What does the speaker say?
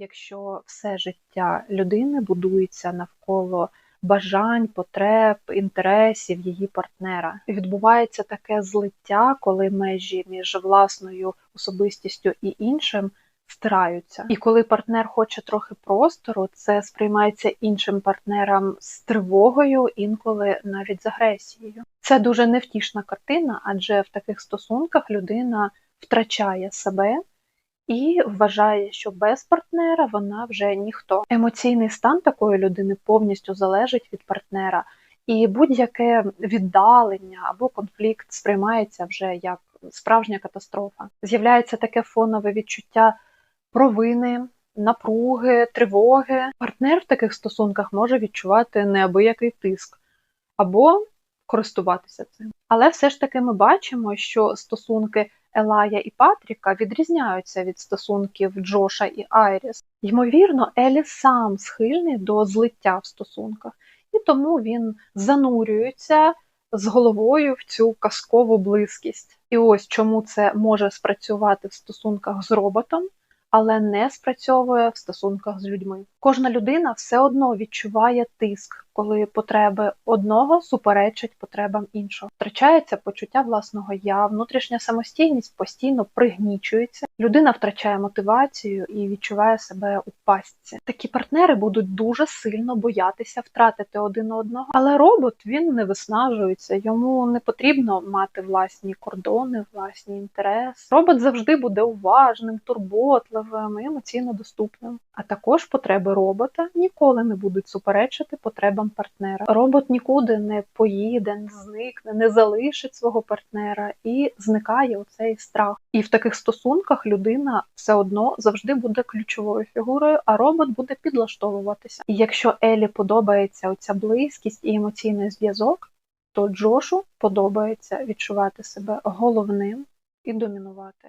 якщо все життя людини будується навколо бажань, потреб, інтересів її партнера. І відбувається таке злиття, коли межі між власною особистістю і іншим стираються. І коли партнер хоче трохи простору, це сприймається іншим партнером з тривогою, інколи навіть з агресією. Це дуже невтішна картина, адже в таких стосунках людина втрачає себе і вважає, що без партнера вона вже ніхто. Емоційний стан такої людини повністю залежить від партнера, і будь-яке віддалення або конфлікт сприймається вже як справжня катастрофа. З'являється таке фонове відчуття провини. Напруги, тривоги. Партнер в таких стосунках може відчувати неабиякий тиск або користуватися цим. Але все ж таки ми бачимо, що стосунки Елая і Патріка відрізняються від стосунків Джоша і Айріс. Ймовірно, Елі сам схильний до злиття в стосунках, і тому він занурюється з головою в цю казкову близькість. І ось чому це може спрацювати в стосунках з роботом. Але не спрацьовує в стосунках з людьми. Кожна людина все одно відчуває тиск, коли потреби одного суперечать потребам іншого. Втрачається почуття власного я, внутрішня самостійність постійно пригнічується. Людина втрачає мотивацію і відчуває себе у пастці. Такі партнери будуть дуже сильно боятися втратити один одного. Але робот він не виснажується, йому не потрібно мати власні кордони, власні інтереси. Робот завжди буде уважним, турботливим емоційно доступним. А також потреби робота ніколи не будуть суперечити потребам партнера. Робот нікуди не поїде, не зникне, не залишить свого партнера і зникає оцей страх. І в таких стосунках людина все одно завжди буде ключовою фігурою, а робот буде підлаштовуватися. І якщо Елі подобається оця близькість і емоційний зв'язок, то Джошу подобається відчувати себе головним і домінувати.